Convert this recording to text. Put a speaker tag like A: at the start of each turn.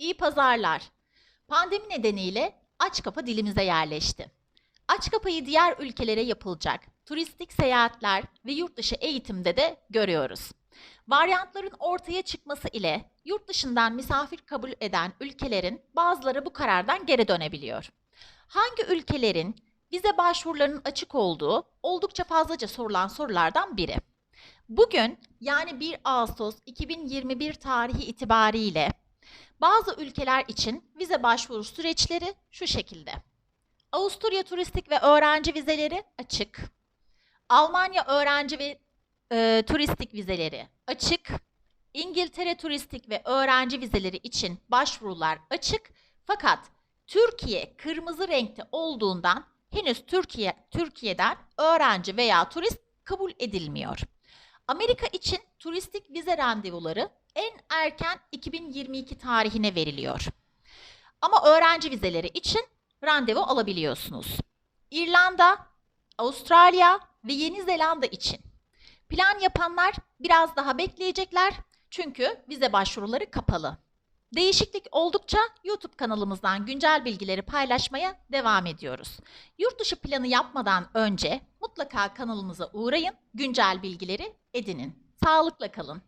A: İyi pazarlar. Pandemi nedeniyle aç kapa dilimize yerleşti. Aç kapayı diğer ülkelere yapılacak turistik seyahatler ve yurt dışı eğitimde de görüyoruz. Varyantların ortaya çıkması ile yurt dışından misafir kabul eden ülkelerin bazıları bu karardan geri dönebiliyor. Hangi ülkelerin vize başvurularının açık olduğu oldukça fazlaca sorulan sorulardan biri. Bugün yani 1 Ağustos 2021 tarihi itibariyle bazı ülkeler için vize başvuru süreçleri şu şekilde. Avusturya turistik ve öğrenci vizeleri açık. Almanya öğrenci ve e, turistik vizeleri açık. İngiltere turistik ve öğrenci vizeleri için başvurular açık. Fakat Türkiye kırmızı renkte olduğundan henüz Türkiye Türkiye'den öğrenci veya turist kabul edilmiyor. Amerika için turistik vize randevuları en erken 2022 tarihine veriliyor. Ama öğrenci vizeleri için randevu alabiliyorsunuz. İrlanda, Avustralya ve Yeni Zelanda için plan yapanlar biraz daha bekleyecekler çünkü vize başvuruları kapalı. Değişiklik oldukça YouTube kanalımızdan güncel bilgileri paylaşmaya devam ediyoruz. Yurt dışı planı yapmadan önce mutlaka kanalımıza uğrayın, güncel bilgileri edinin. Sağlıkla kalın.